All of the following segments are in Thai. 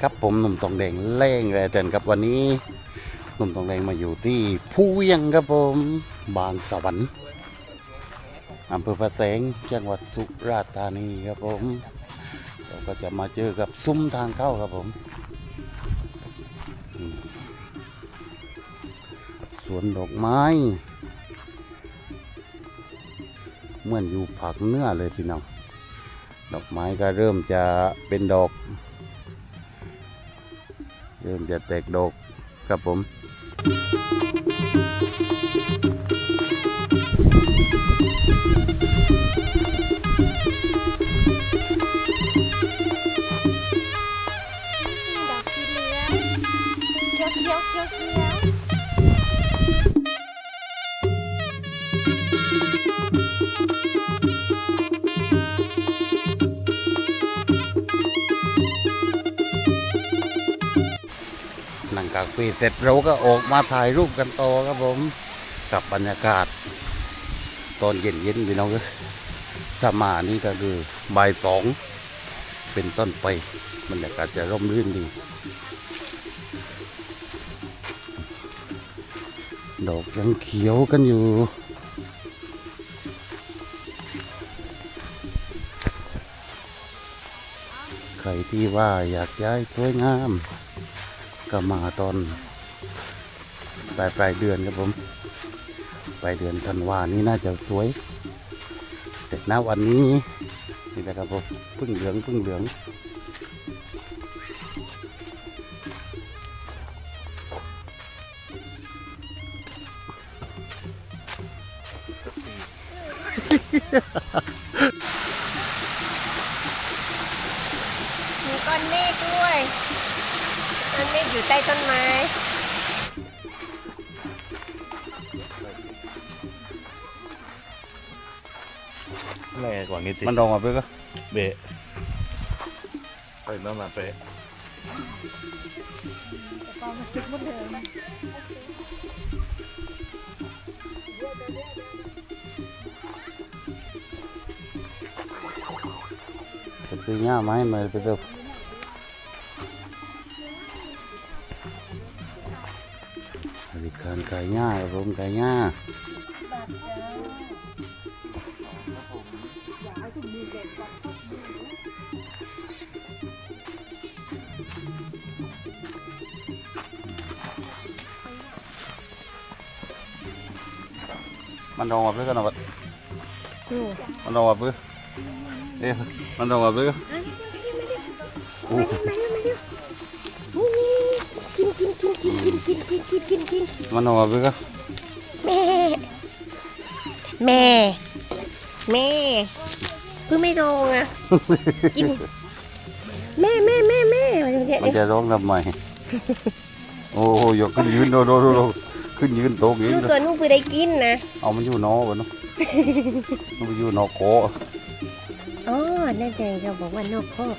ครับผมหนุ่มตองแดงเล่งแรเตนครับวันนี้หนุ่มตองแดงมาอยู่ที่ภูเวียงครับผมบางสวรรค์อำเภอพระแสงจังหวัดสุราษฎร์ธานีครับผมเราก็จะมาเจอกับซุ้มทางเข้าครับผม สวนดอกไม้เหมือนอยู่ผักเนื้อเลยพี่น้องดอกไม้ก็เริ่มจะเป็นดอก เริ่มจะแตกดอกครับผมดอกสีเหลืองเขียวเขียวเขียวเขียว กาแฟเสร็จเราก็ออกมาถ่ายรูปกันต่อครับผมกับบรรยากาศ ตอนเย็นเย็นพี่น้องเอ้ยถ้ามานี่ก็คือบ่ายสองเป็นต้นไปบรรยากาศจะร่มรื่นดีดอกยังเขียวกันอยู่ใครที่ว่าอยากย้ายสวยงาม ก็มาตอนปลายปลายเดือนครับผม ปลายเดือนธันวานี้น่าจะสวย แต่ณวันนี้นี่แหละครับผมพึ่งเหลืองพึ่งเหลืองมีู่ใต้ต้นไม้ lè quả nghe chị มันดองอะเพื่อนก็ bệ phải nó นติมุเดิมนะ เป็นปีหน้าไม้มาไปเติม ริการขายหญ้าครับผมขายหญ้ามันดองมาเพื่อกันนะบัดอืมมันดองมาเพื่อเอ๊ะมันดองมาเพื่อโอ้ กินกินกินกินกินกินกินกินกินมันดองมาเพื่อแม่ แม่ แม่เพิ่งไม่ลงอะ กิน แม่แม่แม่แม่มาดูเนี่ยมันจะร้องทำไมโอ้โหอยากขึ้นยืนโดโดโดโดขึ้นยืนโตกเองลูกเลยตัวนู้นเพิ่งได้กินนะเอามันอยู่นอกันเนาะมันไปอยู่นอโคออ๋อนั่นไงเราบอกว่านอกคอก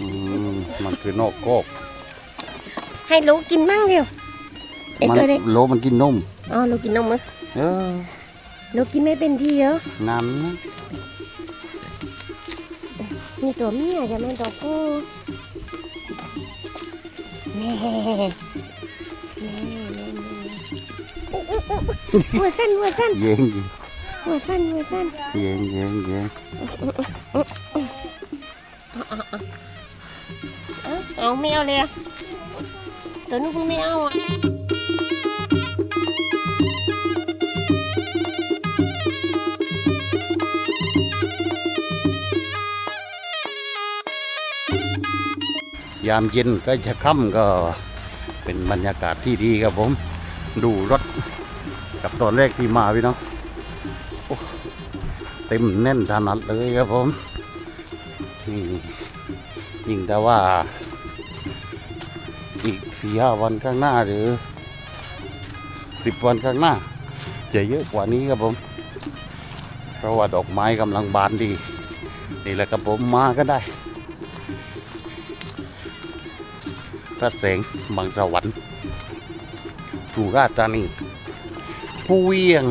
อืมมันคือนอกโคก ให้ลูกกินมั่งเดียวไอมันตัวเล็กโลมันกินนมอ๋อลูกกินนมมั้ยเออลูกกินไม่เป็นทีเหรอน้ำนะมีตัวเมียจะมาตัวผู้แม่แม่แม่แม่อุ๊อุ๊อุ๊หัวสั้นหัวสั้นเย็งหัวสั้นหัวสั้น เย็งเย็งเย็งเอาเอาไม่เอาเลยอะ ตัวนู้นเพิ่งไม่เอาอะยามเย็นก็จะค่ำก็เป็นบรรยากาศที่ดีครับผม ดูรถกับตอนแรกที่มาพี่เน้องโอ้เต็มแน่นถนัดเลยครับผมนี่ยิ่งแต่ว่า อีกสี่ห้าวันข้างหน้าหรือสิบวันข้างหน้า จะเยอะกว่านี้ครับผม เพราะว่าดอกไม้กำลังบานดี นี่แหละครับผมมาก็ได้พระแสงบางสวรรค์สุราษฎร์ธานีผู้เวียง